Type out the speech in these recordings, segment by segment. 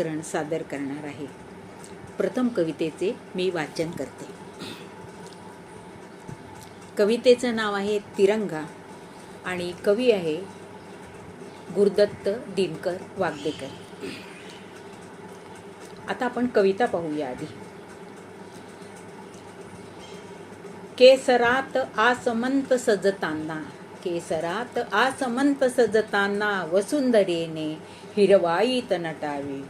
संस्करण सादर करणार आहे. प्रथम कवितेचे मी वाचन करते. कवितेचं नाव आहे तिरंगा आणि कवी आहे गुरुदत्त दिनकर वागदेकर. आता आपण कविता पाहूया आधी. केसरात आसमंत सजताना केसरात आसमंत सजताना वसुंधरेने हिरवाईत नटावी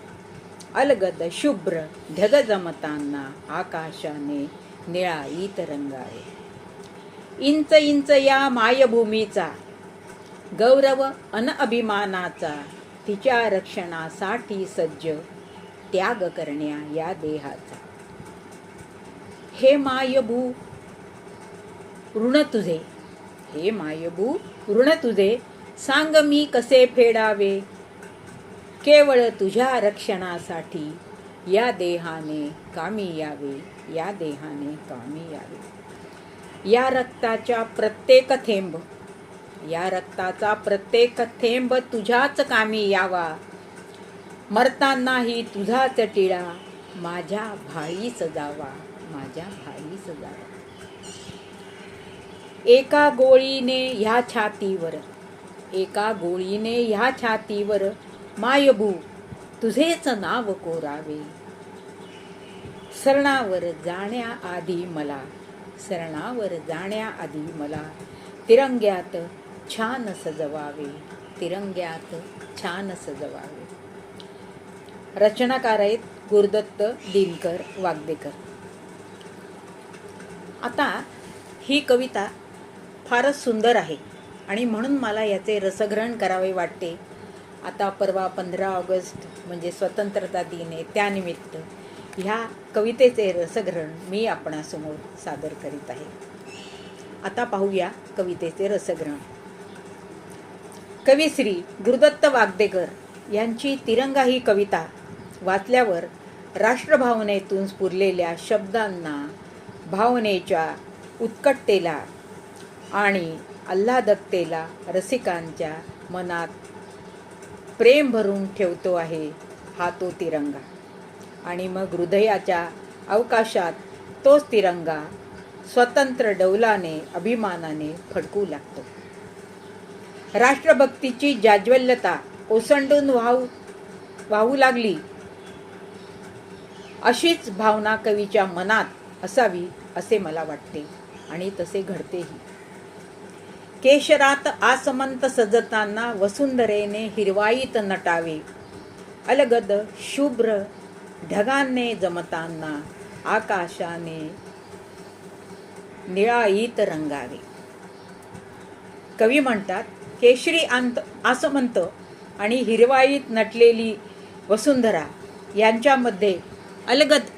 अलगद शुभ्र ढग जमताना आकाशाने निळाईत रंगावे. इंच इंच या मायभूमीचा गौरव अन अभिमानाचा तिच्या रक्षणासाठी सज्ज त्याग करण्या या देहाचा. हे मायभू ऋण तुझे हे मायभू ऋण तुझे सांग मी कसे फेडावे? केवळ तुझ्या रक्षणासाठी या देहाने कामी यावे या देहाने कामी यावे. या रक्ताच्या प्रत्येक थेंब या रक्ताचा प्रत्येक थेंब तुझ्याच कामी यावा. मरतानाही तुझाच टिळा माझ्या भाई सजावा माझ्या भाई सजावा एका गोळीने ह्या छातीवर एका गोळीने ह्या छातीवर मायबू तुझेच नाव कोरावे. सरणावर जाण्याआधी मला सरणावर जाण्याआधी मला तिरंग्यात छान सजवावे तिरंग्यात छान सजवावे. रचनाकार आहेत गुरुदत्त दिनकर वागदेकर. आता ही कविता फारच सुंदर आहे आणि म्हणून मला याचे रसग्रहण करावे वाटते. आता परवा पंधरा ऑगस्ट म्हणजे स्वतंत्रता दिन आहे त्यानिमित्त ह्या कवितेचे रसग्रहण मी आपणासमोर सादर करीत आहे. आता पाहूया कवितेचे रसग्रहण. कविश्री गुरुदत्त वागदेकर यांची तिरंगा ही कविता वाचल्यावर राष्ट्रभावनेतून स्फुरलेल्या शब्दांना भावनेच्या उत्कटतेला आणि आल्हादकतेला रसिकांच्या मनात प्रेम भरून ठेवतो आहे हा तो तिरंगा. आणि मग हृदयाच्या अवकाशात तोच तिरंगा स्वतंत्र डौलाने अभिमानाने फडकू लागतो. राष्ट्रभक्तीची जाज्वल्यता ओसंडून वाहू वाहू लागली अशीच भावना कवीच्या मनात असावी असे मला वाटते. आणि तसे घडतेही. केशरात आसमंत सजताना वसुंधरेने हिरवाईत नटावे. अलगद शुभ्र ढगांने जमताना आकाशाने निळाईत रंगावे. कवी म्हणतात केशरी अंत आसमंत आणि हिरवाईत नटलेली वसुंधरा यांच्यामध्ये अलगद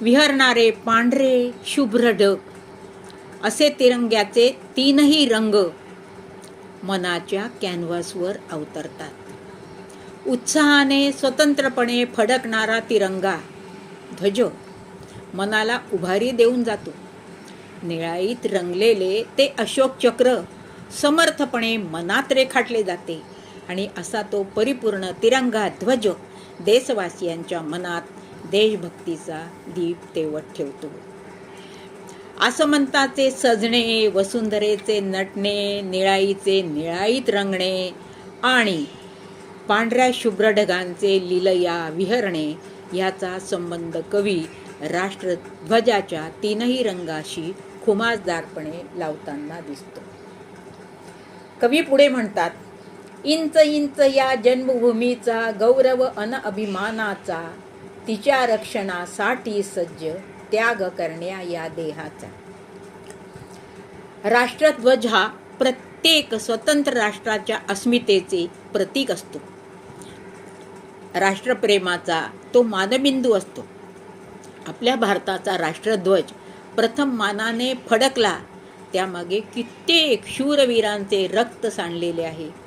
विहरणारे पांढरे शुभ्र ढग असे तिरंग्याचे तीनही रंग मनाच्या कॅनव्हासवर अवतरतात. उत्साहाने स्वतंत्रपणे फडकणारा तिरंगा ध्वज मनाला उभारी देऊन जातो. निळाईत रंगलेले ते अशोक चक्र समर्थपणे मनात रेखाटले जाते आणि असा तो परिपूर्ण तिरंगा ध्वज देशवासियांच्या मनात देशभक्तीचा दीप तेवत ठेवतो. आसमंताचे सजणे वसुंधरेचे नटणे निळाईचे निळाईत रंगणे आणि पांढऱ्या शुभ्र ढगांचे लिलया विहरणे याचा संबंध कवी राष्ट्रध्वजाच्या तीनही रंगाशी खुमासदारपणे लावताना दिसतो. कवी पुढे म्हणतात इंच इंच या जन्मभूमीचा गौरव अन अभिमानाचा तिच्या रक्षणासाठी सज्ज त्याग करण्या या देहाचा. राष्ट्रध्वज हा प्रत्येक स्वतंत्र राष्ट्राच्या अस्मितेचे प्रतीक असतो. राष्ट्रप्रेमाचा तो मानबिंदू असतो. आपल्या भारताचा राष्ट्रध्वज प्रथम मानाने फडकला त्यामागे कित्येक शूरवीरांचे रक्त सांडलेले आहे.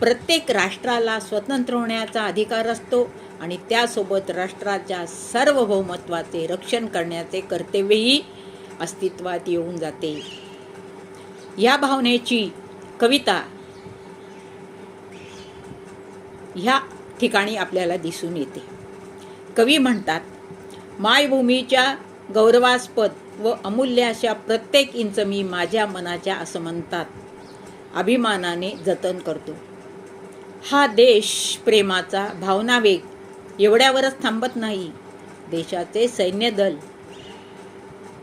प्रत्येक राष्ट्राला स्वतंत्र होण्याचा अधिकार असतो आणि त्यासोबत राष्ट्राच्या सार्वभौमत्वाचे रक्षण करण्याचे कर्तव्यही अस्तित्वात येऊन जाते. या भावनेची कविता ह्या ठिकाणी आपल्याला दिसून येते. कवी म्हणतात मायभूमीच्या गौरवास्पद व अमूल्य अशा प्रत्येक इंच मी माझ्या मनाच्या असमंतात अभिमानाने जतन करतो. हा देश प्रेमाचा भावनावेग एवढ्यावरच थांबत नाही. देशाचे सैन्य दल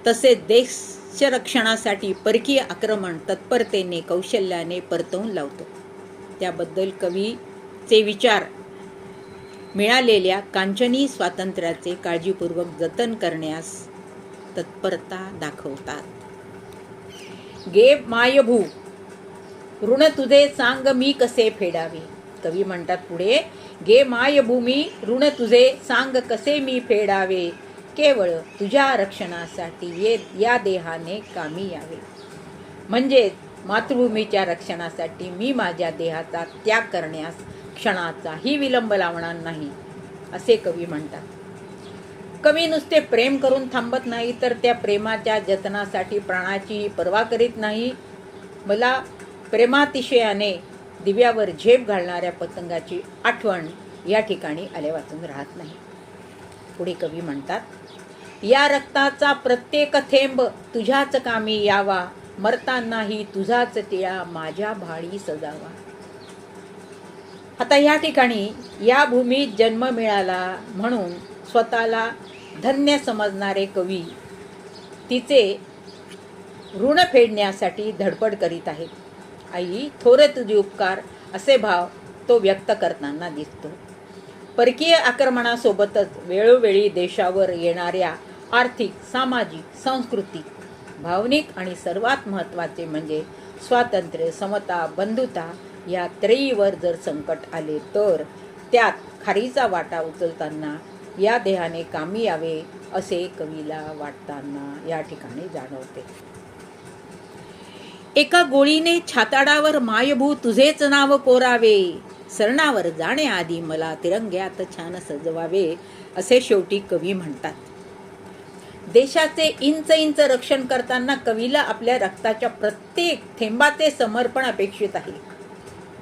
तसेच देशरक्षणासाठी परकीय आक्रमण तत्परतेने कौशल्याने परतवून लावतो. त्याबद्दल कवीचे विचार मिळालेल्या कांचनी स्वातंत्र्याचे काळजीपूर्वक जतन करण्यास तत्परता दाखवतात. गे मायभू ऋण तुझे सांग मी कसे फेडावे? कवी म्हणतात पुढे गे मायभूमी ऋण तुझे सांग कसे मी फेडावे? केवळ तुझ्या रक्षणासाठी ये या देहाने कामी यावे. म्हणजेच मातृभूमीच्या रक्षणासाठी मी माझ्या देहाचा त्याग करण्यास क्षणाचाही विलंब लावणार नाही असे कवी म्हणतात. कवी नुसते प्रेम करून थांबत नाही तर त्या प्रेमाच्या जतनासाठी प्राणाची पर्वा करीत नाही. मला प्रेमातिशयाने दिव्यावर झेप घालणाऱ्या पतंगाची आठवण या ठिकाणी आले वाचून राहत नाही. पुढे कवी म्हणतात या रक्ताचा प्रत्येक थेंब तुझ्याच कामी यावा मरतानाही तुझाच तिळा माझ्या भाळी सजावा. आता या ठिकाणी या भूमीत जन्म मिळाला म्हणून स्वतःला धन्य समजणारे कवी तिचे ऋण फेडण्यासाठी धडपड करीत आहेत. आई थोरे तुझे उपकार असे भाव तो व्यक्त करताना दिसतो. परकीय आक्रमणासोबतच वेळोवेळी देशावर येणाऱ्या आर्थिक सामाजिक सांस्कृतिक भावनिक आणि सर्वात महत्त्वाचे म्हणजे स्वातंत्र्य समता बंधुता या त्रयीवर जर संकट आले तर त्यात खारीचा वाटा उचलताना या देहाने कामी यावे असे कवीला वाटताना या ठिकाणी जाणवते. एका गोळीने छाताडावर मायभू तुझेच नाव कोरावे. सरणावर जाण्याआधी मला तिरंग्यात छान सजवावे असे शेवटी कवी म्हणतात. देशाचे इंच इंच रक्षण करताना कवीला आपल्या रक्ताच्या प्रत्येक थेंबाचे समर्पण अपेक्षित आहे.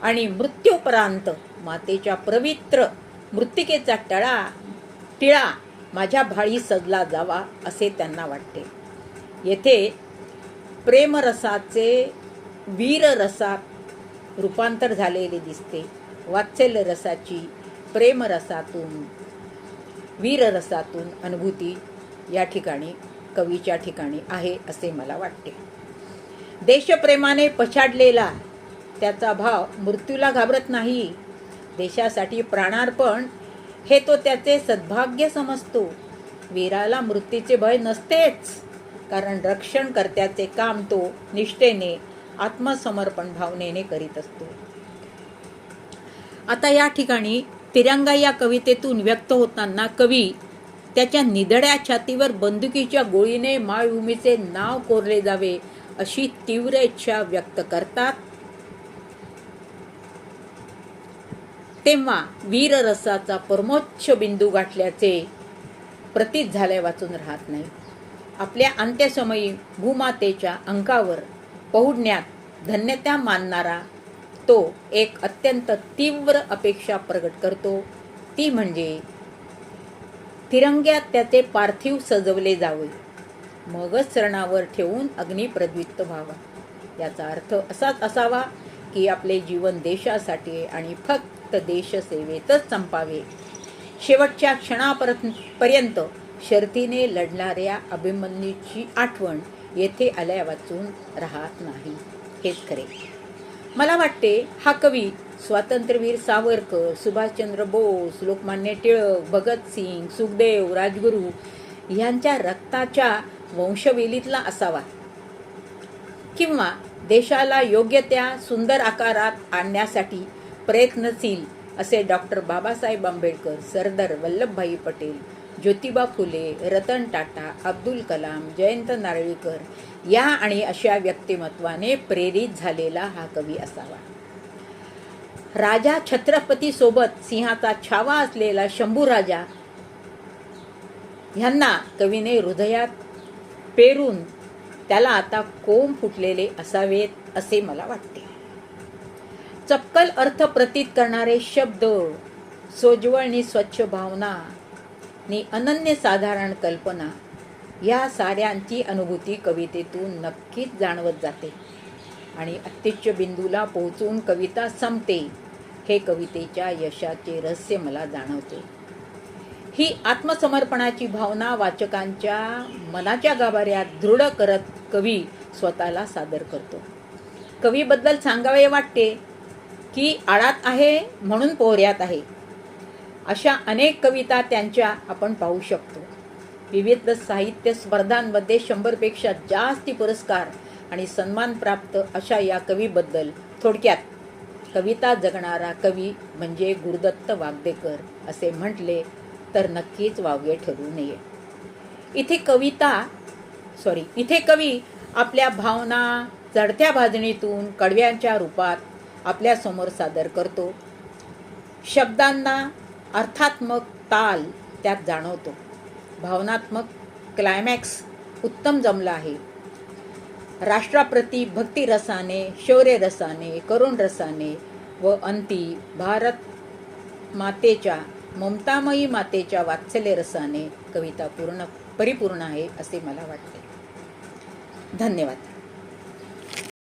आणि मृत्यूपरांत मातेच्या पवित्र मृत्तिकेचा टळा टिळा माझ्या भाळी सजला जावा असे त्यांना वाटते. येथे प्रेमरसाचे वीररसात रूपांतर झालेले दिसते. वात्सल्य रसाची प्रेमरसातून वीररसातून अनुभूती या ठिकाणी कवीच्या ठिकाणी आहे असे मला वाटते. देशप्रेमाने पछाडलेला त्याचा भाव मृत्यूला घाबरत नाही. देशासाठी प्राणार्पण हे तो त्याचे सद्भाग्य समजतो. वीराला मृत्यूचे भय नसतेच. कारण रक्षणकर्त्याचे काम तो निष्ठेने आत्मसमर्पण भावनेने करीत असतो. आता या ठिकाणी तिरंगा या कवितेतून व्यक्त होताना कवी त्याच्या निधड्या छातीवर बंदुकीच्या गोळीने मायभूमीचे नाव कोरले जावे अशी तीव्र इच्छा व्यक्त करतात. तेव्हा वीररसाचा परमोच्च बिंदू गाठल्याचे प्रतीत झाले वाचून राहत नाही. आपल्या अंत्यसमयी भूमातेच्या अंकावर पहुडण्यात धन्यता मानणारा तो एक अत्यंत तीव्र अपेक्षा प्रकट करतो. ती म्हणजे तिरंग्यात त्याचे पार्थिव सजवले जावे. मगच चरणावर ठेवून अग्नी प्रद्वित्त व्हावा. याचा अर्थ असाच असावा की आपले जीवन देशासाठी आणि फक्त देशसेवेतच संपावे. शेवटच्या क्षणापर्यंत शर्तीने लढणाऱ्या अभिमन्यूची आठवण येथे आल्या वाचून राहत नाही. हेच खरे. मला वाटते हा कवी स्वातंत्र्यवीर सावरकर सुभाषचंद्र बोस लोकमान्य टिळक भगतसिंग सुखदेव राजगुरू यांच्या रक्ताच्या वंशवेलीतला असावा. किंवा देशाला योग्य त्या सुंदर आकारात आणण्यासाठी प्रयत्नशील असे डॉक्टर बाबासाहेब आंबेडकर सरदार वल्लभभाई पटेल ज्योतिबा फुले रतन टाटा अब्दुल कलाम जयंत नारळीकर या आणि अशा व्यक्तिमत्वाने प्रेरित झालेला हा कवी असावा. राजा छत्रपतीसोबत सिंहाचा छावा असलेला शंभूराजा ह्यांना कवीने हृदयात पेरून त्याला आता कोंब फुटलेले असावेत असे मला वाटते. चपकल अर्थ प्रतीत करणारे शब्द सोज्वळ आणि स्वच्छ भावना नि अनन्यसाधारण कल्पना या साऱ्यांची अनुभूती कवितेतून नक्कीच जाणवत जाते. आणि अत्युच्च बिंदूला पोहोचून कविता संपते हे कवितेच्या यशाचे रहस्य मला जाणवते. ही आत्मसमर्पणाची भावना वाचकांच्या मनाच्या गाभाऱ्यात दृढ करत कवी स्वतःला सादर करतो. कवीबद्दल सांगावे वाटते की आळात आहे म्हणून पोहऱ्यात आहे. अशा अनेक कविता त्यांच्या आपण पाहू शकतो. विविध साहित्य स्पर्धांमध्ये शंभरपेक्षा जास्ती पुरस्कार आणि सन्मान प्राप्त अशा या कवीबद्दल थोडक्यात कविता जगणारा कवी म्हणजे गुरुदत्त वागदेकर असे म्हटले तर नक्कीच वावगे ठरू नये. इथे कविता सॉरी इथे कवी आपल्या भावना चढत्या भाजणीतून कडव्यांच्या रूपात आपल्यासमोर सादर करतो. शब्दांना अर्थात्मक ताल त्यात जाणवतो. भावनात्मक क्लायमॅक्स उत्तम जमला आहे. राष्ट्राप्रती भक्तिरसाने शौर्यरसाने करुण रसाने व अंती भारत मातेच्या ममतामयी मातेच्या वात्सल्य रसाने कविता पूर्ण परिपूर्ण आहे असे मला वाटते. धन्यवाद.